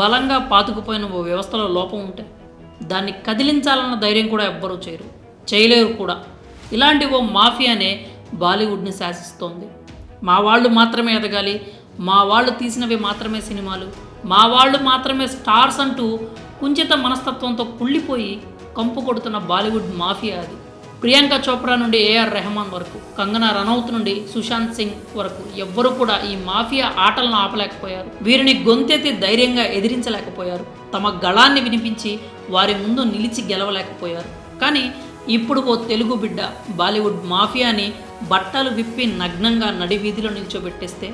బలంగా పాతుకుపోయిన ఓ వ్యవస్థలో లోపం ఉంటే దాన్ని కదిలించాలన్న ధైర్యం కూడా ఎవ్వరూ చేయరు చేయలేరు కూడా. ఇలాంటి ఓ మాఫియానే బాలీవుడ్ని శాసిస్తోంది. మా వాళ్ళు మాత్రమే ఎదగాలి మా వాళ్ళు తీసినవి మాత్రమే సినిమాలు మా వాళ్ళు మాత్రమే స్టార్స్ అంటూ కుంచిత మనస్తత్వంతో కుళ్ళిపోయి కంపు కొడుతున్న బాలీవుడ్ మాఫియా అది. ప్రియాంక చోప్రా నుండి ఏఆర్ రెహమాన్ వరకు కంగనా రనౌత్ నుండి సుశాంత్ సింగ్ వరకు ఎవ్వరూ కూడా ఈ మాఫియా ఆటలను ఆపలేకపోయారు. వీరిని గొంతెత్తి ధైర్యంగా ఎదిరించలేకపోయారు. తమ గళాన్ని వినిపించి వారి ముందు నిలిచి గెలవలేకపోయారు. కానీ ఇప్పుడు ఓ తెలుగు బిడ్డ బాలీవుడ్ మాఫియాని బట్టలు విప్పి నగ్నంగా నడి వీధిలో నిల్చోబెట్టేస్తే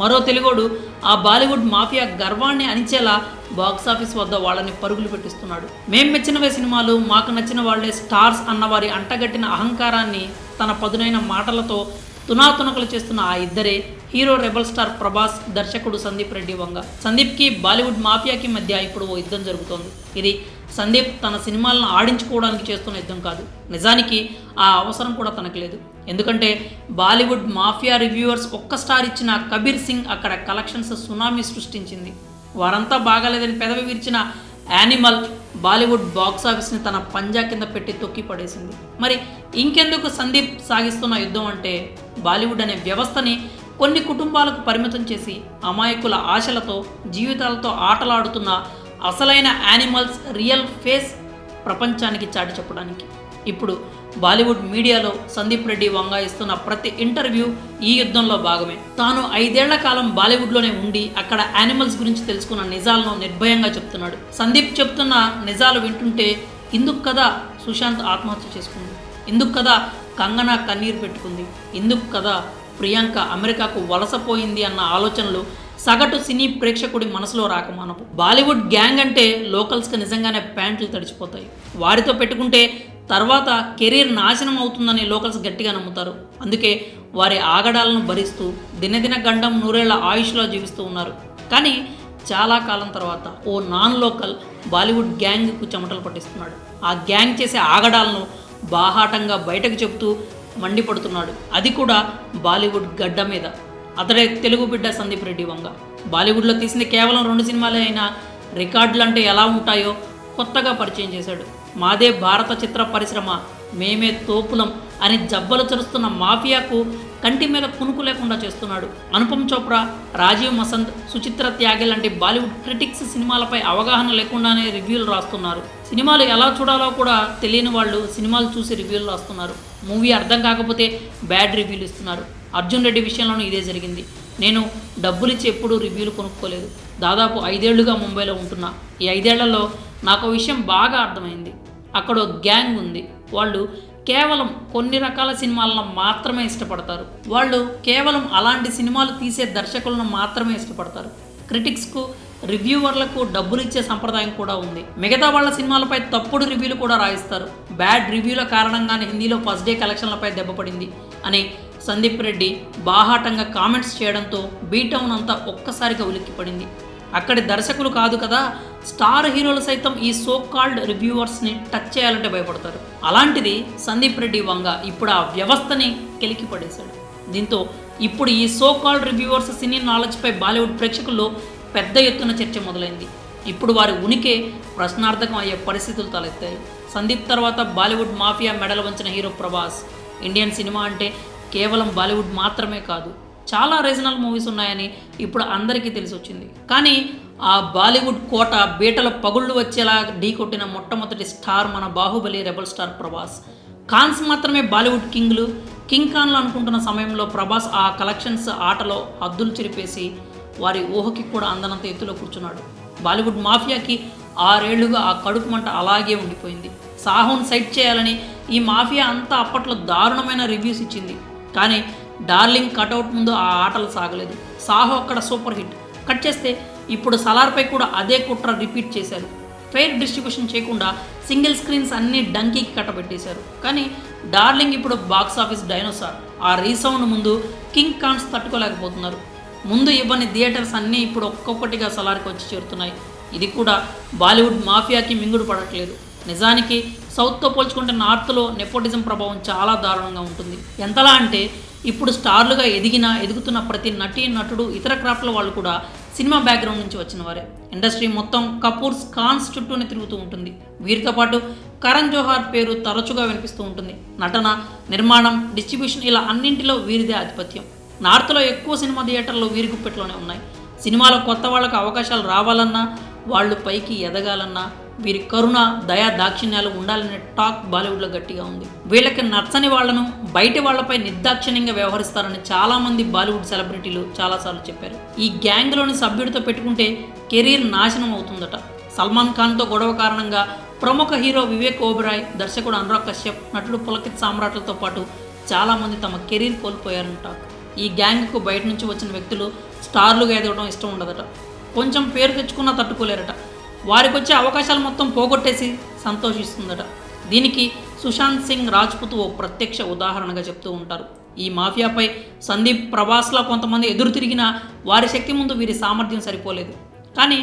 మరో తెలుగోడు ఆ బాలీవుడ్ మాఫియా గర్వాన్ని అణిచేలా బాక్సాఫీస్ వద్ద వాళ్ళని పరుగులు పెట్టిస్తున్నాడు. మేం మెచ్చినవే సినిమాలు మాకు నచ్చిన వాళ్ళే స్టార్స్ అన్నవారి అంటగట్టిన అహంకారాన్ని తన పదునైన మాటలతో తునాతునకలు చేస్తున్న ఆ ఇద్దరే హీరో రెబల్ స్టార్ ప్రభాస్ దర్శకుడు సందీప్ రెడ్డి వంగ. సందీప్కి బాలీవుడ్ మాఫియాకి మధ్య ఇప్పుడు ఓ యుద్ధం జరుగుతోంది. ఇది సందీప్ తన సినిమాలను ఆడించుకోవడానికి చేస్తున్న యుద్ధం కాదు. నిజానికి ఆ అవసరం కూడా తనకు లేదు. ఎందుకంటే బాలీవుడ్ మాఫియా రివ్యూవర్స్ ఒక్క స్టార్ ఇచ్చిన కబీర్ సింగ్ అక్కడ కలెక్షన్స్ సునామీ సృష్టించింది. వారంతా బాగాలేదని పెదవి విరిచిన యానిమల్ బాలీవుడ్ బాక్స్ ఆఫీస్ని తన పంజా కింద పెట్టి తొక్కి పడేసింది. మరి ఇంకెందుకు సందీప్ సాగిస్తున్న యుద్ధం అంటే బాలీవుడ్ అనే వ్యవస్థని కొన్ని కుటుంబాలకు పరిమితం చేసి అమాయకుల ఆశలతో జీవితాలతో ఆటలాడుతున్న అసలైన యానిమల్స్ రియల్ ఫేస్ ప్రపంచానికి చాటి చెప్పడానికి. ఇప్పుడు బాలీవుడ్ మీడియాలో సందీప్ రెడ్డి వంగ ఇస్తున్న ప్రతి ఇంటర్వ్యూ ఈ యుద్ధంలో భాగమే. తాను ఐదేళ్ళ కాలం బాలీవుడ్లోనే ఉండి అక్కడ యానిమల్స్ గురించి తెలుసుకున్న నిజాలను నిర్భయంగా చెప్తున్నాడు. సందీప్ చెప్తున్న నిజాలు వింటుంటే ఇందుకు కదా సుశాంత్ ఆత్మహత్య చేసుకుంది. ఇందుకు కదా కంగనా కన్నీరు పెట్టుకుంది. ఇందుకు కదా ప్రియాంక అమెరికాకు వలసపోయింది అన్న ఆలోచనలు సగటు సినీ ప్రేక్షకుడి మనసులో రాకమానపు బాలీవుడ్ గ్యాంగ్ అంటే లోకల్స్కి నిజంగానే ప్యాంట్లు తడిచిపోతాయి. వారితో పెట్టుకుంటే తర్వాత కెరీర్ నాశనం అవుతుందని లోకల్స్ గట్టిగా నమ్ముతారు. అందుకే వారి ఆగడాలను భరిస్తూ దినదిన గండం నూరేళ్ళ ఆయుష్లో జీవిస్తూ ఉన్నారు. కానీ చాలా కాలం తర్వాత ఓ నాన్ లోకల్ బాలీవుడ్ గ్యాంగ్కు చెమటలు పట్టిస్తున్నాడు. ఆ గ్యాంగ్ చేసే ఆగడాలను బాహాటంగా బయటకు చెబుతూ మండిపడుతున్నాడు. అది కూడా బాలీవుడ్ గడ్డ మీద. అతడే తెలుగు బిడ్డ సందీప్ రెడ్డి వంగ. బాలీవుడ్లో తీసిన కేవలం రెండు సినిమాలే అయినా రికార్డులు అంటే ఎలా ఉంటాయో కొత్తగా పరిచయం చేశాడు. మాదే భారత చిత్ర పరిశ్రమ మేమే తోపులం అని జబ్బలు చరుస్తున్న మాఫియాకు కంటి మీద కునుకు లేకుండా చేస్తున్నాడు. అనుపమ్ చోప్రా రాజీవ్ మసంత్ సుచిత్ర త్యాగి లాంటి బాలీవుడ్ క్రిటిక్స్ సినిమాలపై అవగాహన లేకుండానే రివ్యూలు రాస్తున్నారు. సినిమాలు ఎలా చూడాలో కూడా తెలియని వాళ్ళు సినిమాలు చూసి రివ్యూలు రాస్తున్నారు. మూవీ అర్థం కాకపోతే బ్యాడ్ రివ్యూలు ఇస్తున్నారు. అర్జున్ రెడ్డి విషయంలోనూ ఇదే జరిగింది. నేను డబ్బులు ఇచ్చి ఎప్పుడూ రివ్యూలు కొనుక్కోలేదు. దాదాపు ఐదేళ్ళుగా ముంబైలో ఉంటున్నా. ఈ ఐదేళ్ళలో నాకు విషయం బాగా అర్థమైంది. అక్కడ గ్యాంగ్ ఉంది. వాళ్ళు కేవలం కొన్ని రకాల సినిమాలను మాత్రమే ఇష్టపడతారు. వాళ్ళు కేవలం అలాంటి సినిమాలు తీసే దర్శకులను మాత్రమే ఇష్టపడతారు. క్రిటిక్స్కు రివ్యూవర్లకు డబ్బులు ఇచ్చే సంప్రదాయం కూడా ఉంది. మిగతా వాళ్ళ సినిమాలపై తప్పుడు రివ్యూలు కూడా రాయిస్తారు. బ్యాడ్ రివ్యూల కారణంగానే హిందీలో ఫస్ట్ డే కలెక్షన్లపై దెబ్బపడింది అని సందీప్ రెడ్డి బాహాటంగా కామెంట్స్ చేయడంతో బీటౌన్ అంతా ఒక్కసారిగా ఉలిక్కిపడింది. అక్కడి దర్శకులు కాదు కదా స్టార్ హీరోలు సైతం ఈ సో కాల్డ్ రివ్యూవర్స్ని టచ్ చేయాలంటే భయపడతారు. అలాంటిది సందీప్ రెడ్డి వంగ ఇప్పుడు ఆ వ్యవస్థని కెలికి పడేశాడు దీంతో ఇప్పుడు ఈ సో కాల్డ్ రివ్యూవర్స్ సినీ నాలెడ్జ్పై బాలీవుడ్ ప్రేక్షకుల్లో పెద్ద ఎత్తున చర్చ మొదలైంది. ఇప్పుడు వారి ఉనికి ప్రశ్నార్థకం అయ్యే పరిస్థితులు తలెత్తాయి. సందీప్ తర్వాత బాలీవుడ్ మాఫియా మెడల్ వంచిన హీరో ప్రభాస్. ఇండియన్ సినిమా అంటే కేవలం బాలీవుడ్ మాత్రమే కాదు చాలా రీజనల్ మూవీస్ ఉన్నాయని ఇప్పుడు అందరికీ తెలిసి వచ్చింది కానీ ఆ బాలీవుడ్ కోట బీటల పగుళ్ళు వచ్చేలా ఢీకొట్టిన మొట్టమొదటి స్టార్ మన Baahubali rebel star Prabhas. Khans మాత్రమే బాలీవుడ్ కింగ్లు. కింగ్ ఖాన్లు అనుకుంటున్న సమయంలో ప్రభాస్ ఆ కలెక్షన్స్ ఆటలో హద్దులు చెరిపేసి వారి ఊహకి కూడా అందనంత ఎత్తులో కూర్చున్నాడు. బాలీవుడ్ మాఫియాకి ఆరేళ్ళుగా ఆ కడుపు మంట అలాగే ఉండిపోయింది. సాహోన్ సైట్ చేయాలని ఈ మాఫియా అంతా అప్పట్లో దారుణమైన రివ్యూస్ ఇచ్చింది. కానీ డార్లింగ్ కటౌట్ ముందు ఆ ఆటలు సాగలేదు. సాహో అక్కడ సూపర్ హిట్. కట్ చేస్తే ఇప్పుడు సలార్పై కూడా అదే కుట్ర రిపీట్ చేశారు. ఫెయిర్ డిస్ట్రిబ్యూషన్ చేయకుండా సింగిల్ స్క్రీన్స్ అన్ని డంకీకి కట్టబెట్టేశారు. కానీ డార్లింగ్ ఇప్పుడు బాక్స్ ఆఫీస్ డైనోసార్. ఆ రీసౌండ్ ముందు కింగ్ కాన్స్ తట్టుకోలేకపోతున్నారు. ముందు ఇవ్వని థియేటర్స్ అన్నీ ఇప్పుడు ఒక్కొక్కటిగా సలార్కి వచ్చి చేరుతున్నాయి. ఇది కూడా బాలీవుడ్ మాఫియాకి మింగుడు పడట్లేదు. నిజానికి సౌత్తో పోల్చుకుంటే నార్త్లో నెపోటిజం ప్రభావం చాలా దారుణంగా ఉంటుంది. ఎంతలా అంటే ఇప్పుడు స్టార్లుగా ఎదిగిన ఎదుగుతున్న ప్రతి నటీ నటుడు ఇతర క్రాఫ్ట్ల వాళ్ళు కూడా సినిమా బ్యాక్గ్రౌండ్ నుంచి వచ్చిన వారే. ఇండస్ట్రీ మొత్తం కపూర్స్ ఖాన్స్ చుట్టూనే తిరుగుతూ ఉంటుంది. వీరితో పాటు కరణ్ జోహార్ పేరు తరచుగా వినిపిస్తూ ఉంటుంది. నటన నిర్మాణం డిస్ట్రిబ్యూషన్ ఇలా అన్నింటిలో వీరిదే ఆధిపత్యం. నార్త్లో ఎక్కువ సినిమా థియేటర్లు వీరి గుప్పెట్లోనే ఉన్నాయి. సినిమాలో కొత్త వాళ్ళకు అవకాశాలు రావాలన్నా వాళ్ళు పైకి ఎదగాలన్నా వీరి కరుణ దయా దాక్షిణ్యాలు ఉండాలనే టాక్ బాలీవుడ్లో గట్టిగా ఉంది. వీళ్ళకి నచ్చని వాళ్ళను బయటి వాళ్ళపై నిర్దాక్షిణ్యంగా వ్యవహరిస్తారని చాలామంది బాలీవుడ్ సెలబ్రిటీలు చాలాసార్లు చెప్పారు. ఈ గ్యాంగ్లోని సభ్యుడితో పెట్టుకుంటే కెరీర్ నాశనం అవుతుందట. సల్మాన్ ఖాన్తో గొడవ కారణంగా ప్రముఖ హీరో వివేక్ ఓబెరాయ్ దర్శకుడు అనురాగ్ కశ్యప్ నటుడు పులకిత్ సామ్రాట్లతో పాటు చాలామంది తమ కెరీర్ కోల్పోయారని టాక్. ఈ గ్యాంగ్కు బయట నుంచి వచ్చిన వ్యక్తులు స్టార్లుగా ఎదగడం ఇష్టం ఉండదట. కొంచెం పేరు తెచ్చుకున్నా తట్టుకోలేరట. వారికి వచ్చే అవకాశాలు మొత్తం పోగొట్టేసి సంతోషిస్తుందట. దీనికి సుశాంత్ సింగ్ రాజ్పుత్ ఓ ప్రత్యక్ష ఉదాహరణగా చెప్తూ ఉంటారు. ఈ మాఫియాపై సందీప్ ప్రభాస్లా కొంతమంది ఎదురు తిరిగినా వారి శక్తి ముందు వీరి సామర్థ్యం సరిపోలేదు. కానీ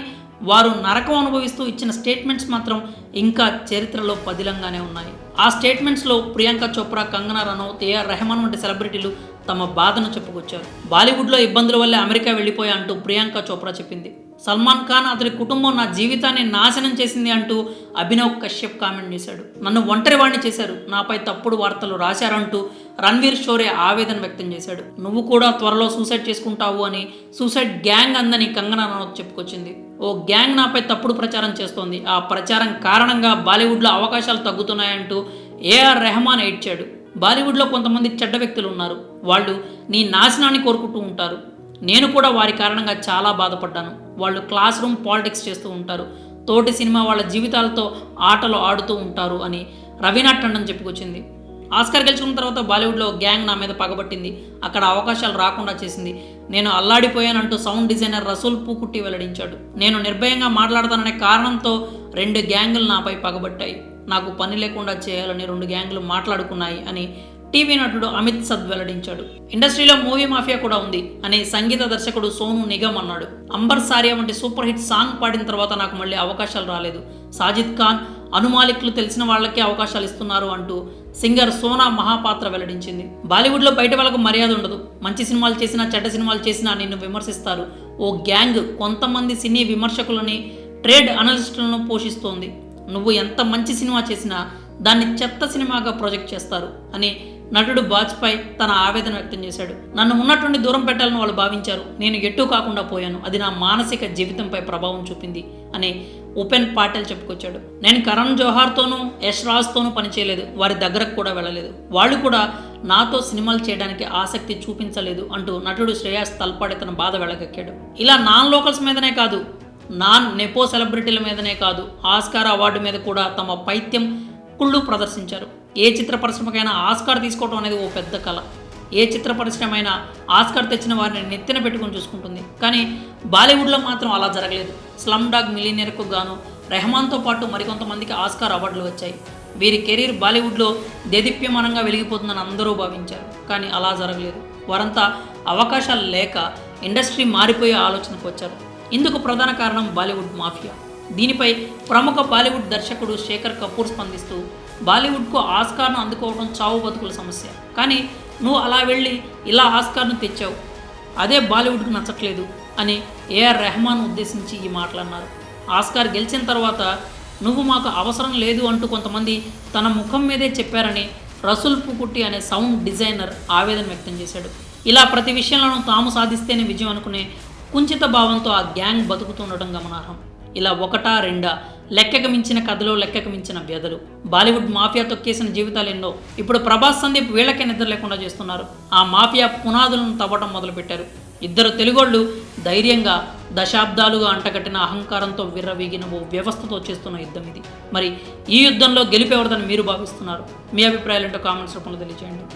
వారు నరకం అనుభవిస్తూ ఇచ్చిన స్టేట్మెంట్స్ మాత్రం ఇంకా చరిత్రలో పదిలంగానే ఉన్నాయి. ఆ స్టేట్మెంట్స్లో ప్రియాంక చోప్రా కంగనా రనౌత్ ఏఆర్ రెహమాన్ వంటి సెలబ్రిటీలు తమ బాధను చెప్పుకొచ్చారు. బాలీవుడ్లో ఇబ్బందుల వల్లే అమెరికా వెళ్ళిపోయా అంటూ ప్రియాంక చోప్రా చెప్పింది. సల్మాన్ ఖాన్ అతని కుటుంబం నా జీవితాన్ని నాశనం చేసింది అంటూ అభినవ్ కశ్యప్ కామెంట్ చేశాడు. నన్ను ఒంటరి వాడిని చేశారు. నాపై తప్పుడు వార్తలు రాశారంటూ రణ్వీర్ షోరే ఆవేదన వ్యక్తం చేశాడు. నువ్వు కూడా త్వరలో సూసైడ్ చేసుకుంటావు అని సూసైడ్ గ్యాంగ్ అందని కంగనా రనౌత్ చెప్పుకొచ్చింది. ఓ గ్యాంగ్ నాపై తప్పుడు ప్రచారం చేస్తోంది. ఆ ప్రచారం కారణంగా బాలీవుడ్లో అవకాశాలు తగ్గుతున్నాయంటూ ఏఆర్ రెహమాన్ ఏడ్చాడు. బాలీవుడ్లో కొంతమంది చెడ్డ వ్యక్తులు ఉన్నారు. వాళ్ళు నీ నాశనాన్ని కోరుకుంటూ ఉంటారు. నేను కూడా వారి కారణంగా చాలా బాధపడ్డాను. వాళ్ళు క్లాస్ రూమ్ పాలిటిక్స్ చేస్తూ ఉంటారు. తోటి సినిమా వాళ్ళ జీవితాలతో ఆటలు ఆడుతూ ఉంటారు అని రవీనా టండన్ చెప్పుకొచ్చింది. ఆస్కార్ గెలుచుకున్న తర్వాత బాలీవుడ్లో గ్యాంగ్ నా మీద పగబట్టింది. అక్కడ అవకాశాలు రాకుండా చేసింది. నేను అల్లాడిపోయానంటూ సౌండ్ డిజైనర్ రసూల్ పూకుట్టి వెల్లడించాడు. నేను నిర్భయంగా మాట్లాడతాననే కారణంతో రెండు గ్యాంగులు నాపై పగబట్టాయి. నాకు పని లేకుండా చేయాలని రెండు గ్యాంగులు మాట్లాడుకున్నాయి అని టీవీ నటుడు అమిత్ సద్ వెల్లడించాడు. ఇండస్ట్రీలో మూవీ మాఫియా కూడా ఉంది అని సంగీత దర్శకుడు సోను నిగమ్ అన్నాడు. అంబర్ సారియా వంటి సూపర్ హిట్ సాంగ్ పాడిన తర్వాత నాకు మళ్ళీ అవకాశాలు రాలేదు. సాజిద్ ఖాన్ అనుమాలిక్లు తెలిసిన వాళ్ళకే అవకాశాలు ఇస్తున్నారు అంటూ సింగర్ సోనా మహాపాత్ర వెల్లడించింది. బాలీవుడ్లో బయట వాళ్ళకు మర్యాద ఉండదు. మంచి సినిమాలు చేసినా చెడ్డ సినిమాలు చేసినా నిన్ను విమర్శిస్తారు. ఓ గ్యాంగ్ కొంతమంది సినీ విమర్శకులని ట్రేడ్ అనలిస్టులను పోషిస్తోంది. నువ్వు ఎంత మంచి సినిమా చేసినా దాన్ని చెత్త సినిమాగా ప్రొజెక్ట్ చేస్తారు అని నటుడు బాజ్పాయ్ తన ఆవేదన వ్యక్తం చేశాడు. నన్ను ఉన్నటువంటి దూరం పెట్టాలని వాళ్ళు భావించారు. నేను ఎటు కాకుండా పోయాను. అది నా మానసిక జీవితంపై ప్రభావం చూపింది అని ఉపేన్ పాటెల్ చెప్పుకొచ్చాడు. నేను కరణ్ జోహార్తోనూ యష్ రాజ్తోనూ పనిచేయలేదు వారి దగ్గరకు కూడా వెళ్ళలేదు. వాళ్ళు కూడా నాతో సినిమాలు చేయడానికి ఆసక్తి చూపించలేదు అంటూ నటుడు శ్రేయాస్ తల్పాడి తన బాధ వెళ్ళగక్కాడు ఇలా నాన్ లోకల్స్ మీదనే కాదు నాన్ నెపో సెలబ్రిటీల మీదనే కాదు ఆస్కార్ అవార్డు మీద కూడా తమ పైత్యం కుళ్ళు ప్రదర్శించారు. ఏ చిత్ర పరిశ్రమకైనా ఆస్కార్ తీసుకోవడం అనేది ఓ పెద్ద కళ ఏ చిత్ర పరిశ్రమ అయినా ఆస్కార్ తెచ్చిన వారిని నెత్తిన పెట్టుకొని చూసుకుంటుంది. కానీ బాలీవుడ్లో మాత్రం అలా జరగలేదు. స్లమ్ డాగ్ మిలీనియర్కు గాను రెహమాన్తో పాటు మరికొంతమందికి ఆస్కార్ అవార్డులు వచ్చాయి. వీరి కెరీర్ బాలీవుడ్లో దేదీప్యమానంగా వెలిగిపోతుందని అందరూ భావించారు. కానీ అలా జరగలేదు. వారంతా అవకాశాలు లేక ఇండస్ట్రీ మారిపోయే ఆలోచనకు వచ్చారు. ఇందుకు ప్రధాన కారణం బాలీవుడ్ మాఫియా. దీనిపై ప్రముఖ బాలీవుడ్ దర్శకుడు శేఖర్ కపూర్ స్పందిస్తూ బాలీవుడ్కు ఆస్కార్ను అందుకోవడం చావు బతుకుల సమస్య. కానీ నువ్వు అలా వెళ్ళి ఇలా ఆస్కార్ను తెచ్చావు. అదే బాలీవుడ్కు నచ్చట్లేదు అని ఏఆర్ రెహమాన్ ఉద్దేశించి ఈ మాటలన్నారు. ఆస్కార్ గెలిచిన తర్వాత నువ్వు మాకు అవసరం లేదు అంటూ కొంతమంది తన ముఖం మీదే చెప్పారని రసూల్ పుకుట్టి అనే సౌండ్ డిజైనర్ ఆవేదన వ్యక్తం చేశాడు. ఇలా ప్రతి విషయంలోనూ తాము సాధిస్తేనే విజయం అనుకునే కుంచిత భావంతో ఆ గ్యాంగ్ బతుకుతుండటం గమనార్హం. ఇలా ఒకటా రెండా లెక్కకు మించిన కథలో లెక్కకు మించిన వ్యధలు. బాలీవుడ్ మాఫియా తొక్కేసిన జీవితాలు ఎన్నో ఇప్పుడు ప్రభాస్ సందీప్ వీళ్ళకే నిద్ర లేకుండా చేస్తున్నారు. ఆ మాఫియా పునాదులను తవ్వటం మొదలుపెట్టారు. ఇద్దరు తెలుగోళ్ళు ధైర్యంగా దశాబ్దాలుగా అంటగట్టిన అహంకారంతో విర్రవీగిన ఓ వ్యవస్థతో చేస్తున్న యుద్ధం ఇది. మరి ఈ యుద్ధంలో గెలిపేవరదని మీరు భావిస్తున్నారు? మీ అభిప్రాయాలు ఏంటో కామెంట్స్ రూపంలో తెలియజేయండి